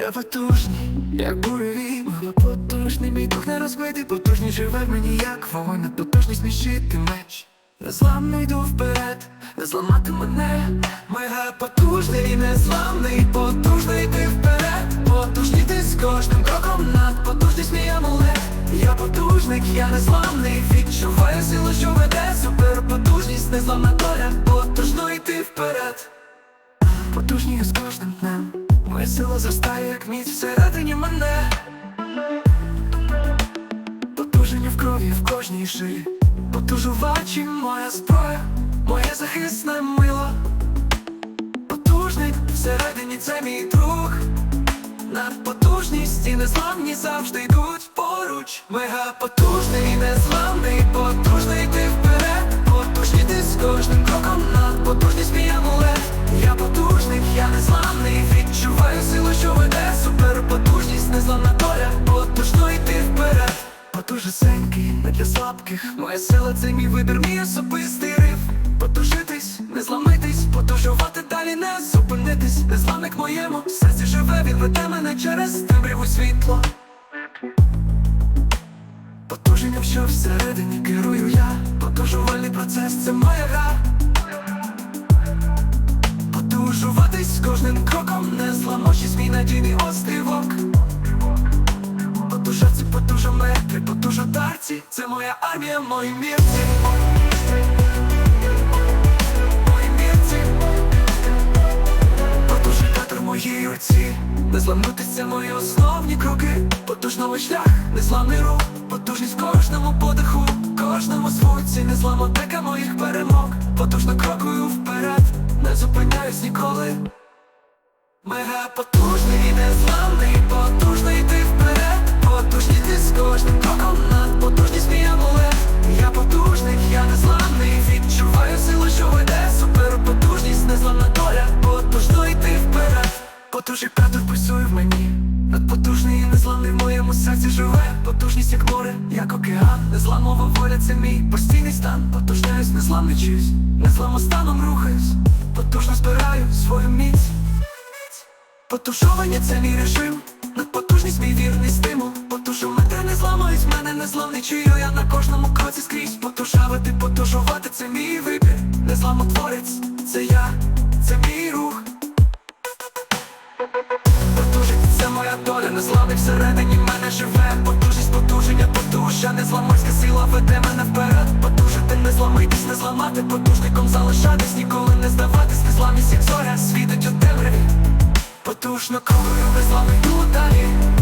Я потужний, як буревій, мало потужний, мій дух не розбитий, потужний живе в мені, як вогонь, над потужний смішити меч. Незламний йду вперед, не зламати мене, мега потужний, незламний, потужний йти вперед, потужний ти з кожним кроком над потужність мій амулет. Я потужник, я незламний, відчуваю силу, що веде, суперпотужність, незламна з кожним днем. Моя сила зростає, як міць всередині мене. Потуження в крові в кожній жилі Потужувачі моя зброя, моє захисне мило. Потужний всередині це мій друг. Надпотужність і незламні завжди йдуть поруч. Мега потужний, незламний, потужний йти вперед. Потужний ти з кожним кроком над. Потужність мій амулет Потужесенький, не для слабких Моя сила це мій вибір, мій особистий риф Потужитись, не зламитись, потужувати далі, не зупинитись, не зламик моєму серці живе, він веде мене через темряву світло. Потуження, що всередині керую я, потужувальний процес це моя гра. Тарці, це моя армія, мої мірці. Мої мірці. Потужний театр моїй руці, не зламнутися мої основні кроки, потужного шлях, незламний рух, потужність кожному подиху, кожному звуці, незламотека моїх перемог, потужно крокую вперед, не зупиняюсь ніколи. Мега потужний Потужний Петр пульсує в мені, надпотужний і незламний в моєму серці живе, потужність як море, як океан, незламова воля, це мій постійний стан, потужняюсь, незламний чуюсь, незламо станом рухаюсь, потужно збираю свою міць. Потушування це мій режим, надпотужність мій вірний стимул. Потушувати не зламають мене, не зламний чую я на кожному кроці скрізь. Потушавати, потушувати це мій вибір. Незламотворець, це я, це мій рух. Всередині мене живе. Потужність, потуження, потужа, незламацька сила веде мене вперед. Потужити, не зламитись, не зламати, потужником залишатись, ніколи не здаватись, незламність як зоря, світить у темряві. Потужно крокую, незламний йду далі